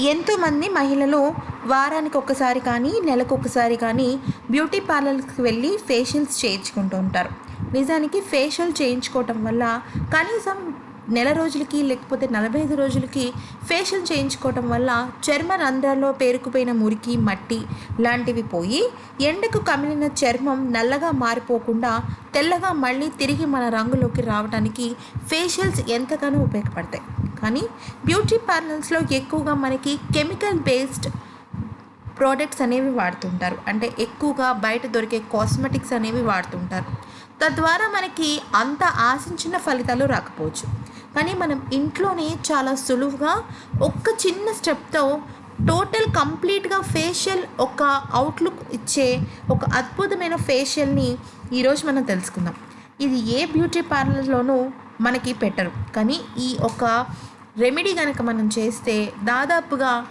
ఎంతోమంది మహిళలు వారానికి ఒకసారి కానీ నెలకు ఒకసారి కానీ బ్యూటీ పార్లర్కి వెళ్ళి ఫేషియల్స్ చేయించుకుంటూ ఉంటారు. నిజానికి ఫేషియల్ చేయించుకోవటం వల్ల కనీసం నెల రోజులకి లేకపోతే నలభై ఐదు రోజులకి ఫేషియల్ చేయించుకోవటం వల్ల చర్మ రంధ్రాల్లో పేరుకుపోయిన మురికి మట్టి లాంటివి పోయి ఎండకు కమిలిన చర్మం నల్లగా మారిపోకుండా తెల్లగా మళ్ళీ తిరిగి మన రంగులోకి రావడానికి ఫేషియల్స్ ఎంతగానో ఉపయోగపడతాయి. కానీ బ్యూటీ పార్లర్స్లో ఎక్కువగా మనకి కెమికల్ బేస్డ్ ప్రోడక్ట్స్ అనేవి వాడుతుంటారు. అంటే ఎక్కువగా బయట దొరికే కాస్మెటిక్స్ అనేవి వాడుతుంటారు. తద్వారా మనకి అంత ఆశించిన ఫలితాలు రాకపోవచ్చు. కానీ మనం ఇంట్లోనే చాలా సులువుగా ఒక్క చిన్న స్టెప్తో టోటల్ కంప్లీట్గా ఫేషియల్ ఒక అవుట్లుక్ ఇచ్చే ఒక అద్భుతమైన ఫేషియల్ని ఈరోజు మనం తెలుసుకుందాం. ఇది ఏ బ్యూటీ పార్లర్లోనూ మనకి పెట్టరు. కానీ ఈ ఒక రెమెడీ కనుక మనం చేస్తే దాదాపుగా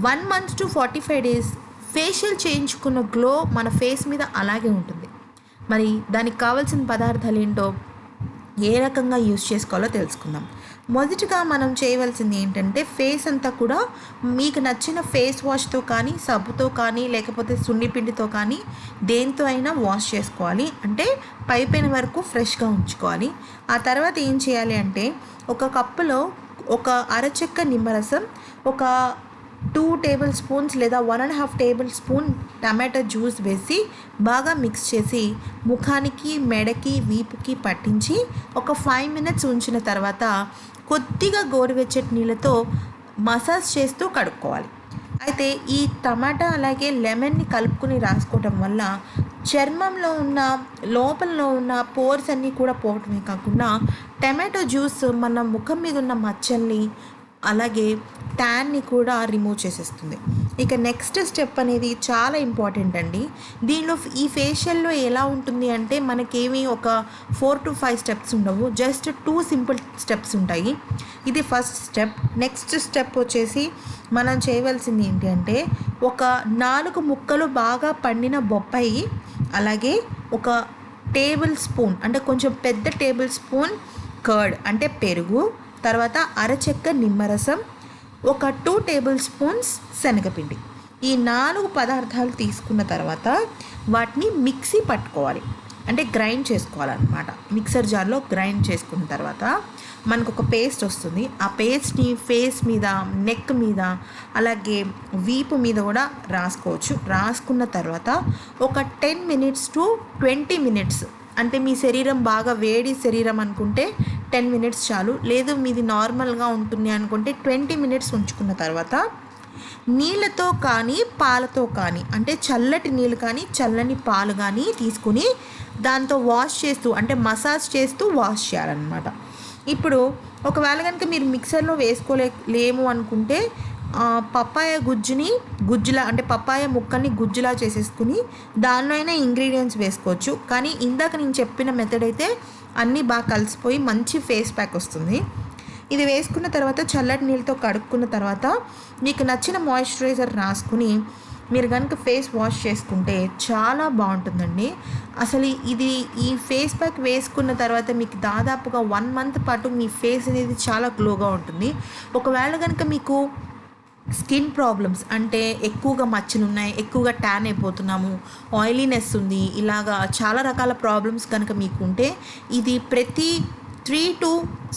one month to forty five days facial చేయించుకున్న గ్లో మన ఫేస్ మీద అలాగే ఉంటుంది. మరి దానికి కావాల్సిన పదార్థాలు ఏంటో ఏ రకంగా యూస్ చేసుకోవాలో తెలుసుకుందాం. మొదటగా మనం చేయవలసింది ఏంటంటే ఫేస్ అంతా కూడా మీకు నచ్చిన ఫేస్ వాష్తో కానీ సబ్బుతో కానీ లేకపోతే సున్నిపిండితో కానీ దేంతో అయినా వాష్ చేసుకోవాలి. అంటే పైపైన వరకు ఫ్రెష్గా ఉంచుకోవాలి. ఆ తర్వాత ఏం చేయాలి అంటే ఒక కప్పులో ఒక అరచెక్క నిమ్మరసం ఒక టూ టేబుల్ స్పూన్స్ లేదా one and half tablespoon tomato juice వేసి బాగా మిక్స్ చేసి ముఖానికి మెడకి వీపుకి పట్టించి ఒక ఫైవ్ మినిట్స్ ఉంచిన తర్వాత కొద్దిగా గోరువెచ్చటి నీళ్ళతో మసాజ్ చేస్తూ కడుక్కోవాలి. అయితే ఈ టమాటా అలాగే లెమన్ని కలుపుకుని రాసుకోవటం వల్ల చర్మంలో ఉన్న లోపలలో ఉన్న పోర్స్ అన్నీ కూడా పోవటమే కాకుండా టమాటో జ్యూస్ మన ముఖం మీద ఉన్న మచ్చల్ని అలాగే ట్యాన్ని కూడా రిమూవ్ చేసేస్తుంది. ఇక నెక్స్ట్ స్టెప్ అనేది చాలా ఇంపార్టెంట్ అండి. దీనిలో ఈ ఫేషియల్లో ఎలా ఉంటుంది అంటే మనకేమీ ఒక ఫోర్ టు ఫైవ్ స్టెప్స్ ఉండవు. జస్ట్ టూ సింపుల్ స్టెప్స్ ఉంటాయి. ఇది ఫస్ట్ స్టెప్ నెక్స్ట్ స్టెప్ వచ్చేసి మనం చేయవలసింది ఏంటి అంటే ఒక నాలుగు ముక్కలు బాగా పండిన బొప్పాయి అలాగే ఒక టేబుల్ స్పూన్ అంటే కొంచెం పెద్ద టేబుల్ స్పూన్ కర్డ్ అంటే పెరుగు తర్వాత అరచెక్క నిమ్మరసం ఒక టూ టేబుల్ స్పూన్స్ శనగపిండి. ఈ నాలుగు పదార్థాలు తీసుకున్న తర్వాత వాటిని మిక్సీ పట్టుకోవాలి. అంటే గ్రైండ్ చేసుకోవాలన్నమాట. మిక్సర్ జార్లో గ్రైండ్ చేసుకున్న తర్వాత మనకు ఒక పేస్ట్ వస్తుంది. ఆ పేస్ట్ని ఫేస్ మీద నెక్ మీద అలాగే వీపు మీద కూడా రాసుకోవచ్చు. రాసుకున్న తర్వాత ఒక ten minutes to twenty minutes అంటే మీ శరీరం బాగా వేడి శరీరం అనుకుంటే టెన్ మినిట్స్ చాలు. లేదు మీది నార్మల్గా ఉంటుంది అనుకుంటే ట్వంటీ మినిట్స్ ఉంచుకున్న తర్వాత నీళ్ళతో కానీ పాలతో కానీ అంటే చల్లటి నీళ్ళు కానీ చల్లని పాలు కానీ తీసుకుని దాంతో వాష్ చేస్తూ అంటే మసాజ్ చేస్తూ వాష్ చేయాలన్నమాట. ఇప్పుడు ఒకవేళ కనుక మీరు మిక్సర్లో వేసుకోలే లేము అనుకుంటే పప్పాయ గుజ్జుని గుజ్జులా అంటే పప్పాయ ముక్కల్ని గుజ్జులా చేసేసుకుని దానిలో అయినా ఇంగ్రీడియంట్స్ వేసుకోవచ్చు. కానీ ఇందాక నేను చెప్పిన మెథడ్ అయితే అన్నీ బాగా కలిసిపోయి మంచి ఫేస్ ప్యాక్ వస్తుంది. ఇది వేసుకున్న తర్వాత చల్లటి నీళ్ళతో కడుక్కున్న తర్వాత మీకు నచ్చిన మాయిశ్చరైజర్ రాసుకుని మీరు కనుక ఫేస్ వాష్ చేసుకుంటే చాలా బాగుంటుందండి. అసలు ఇది ఈ ఫేస్ ప్యాక్ వేసుకున్న తర్వాత మీకు దాదాపుగా వన్ మంత్ పాటు మీ ఫేస్ అనేది చాలా గ్లోగా ఉంటుంది. ఒకవేళ కనుక మీకు స్కిన్ ప్రాబ్లమ్స్ అంటే ఎక్కువగా మచ్చలు ఉన్నాయి ఎక్కువగా ట్యాన్ అయిపోతున్నాము ఆయిలీనెస్ ఉంది ఇలాగా చాలా రకాల ప్రాబ్లమ్స్ కనుక మీకు ఉంటే ఇది ప్రతి త్రీ టు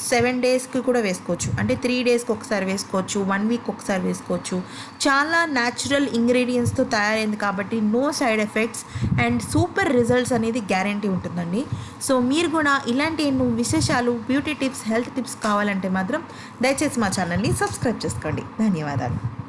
సెవెన్ డేస్కి కూడా వేసుకోవచ్చు. అంటే త్రీ డేస్కి ఒకసారి వేసుకోవచ్చు వన్ వీక్ ఒకసారి వేసుకోవచ్చు. చాలా న్యాచురల్ ఇంగ్రీడియంట్స్తో తయారైంది కాబట్టి no side effects and super results అనేది గ్యారంటీ ఉంటుందండి. సో మీరు కూడా ఇలాంటి ఎన్నో విశేషాలు బ్యూటీ టిప్స్ హెల్త్ టిప్స్ కావాలంటే మాత్రం దయచేసి మా ఛానల్ని సబ్స్క్రైబ్ చేసుకోండి. ధన్యవాదాలు.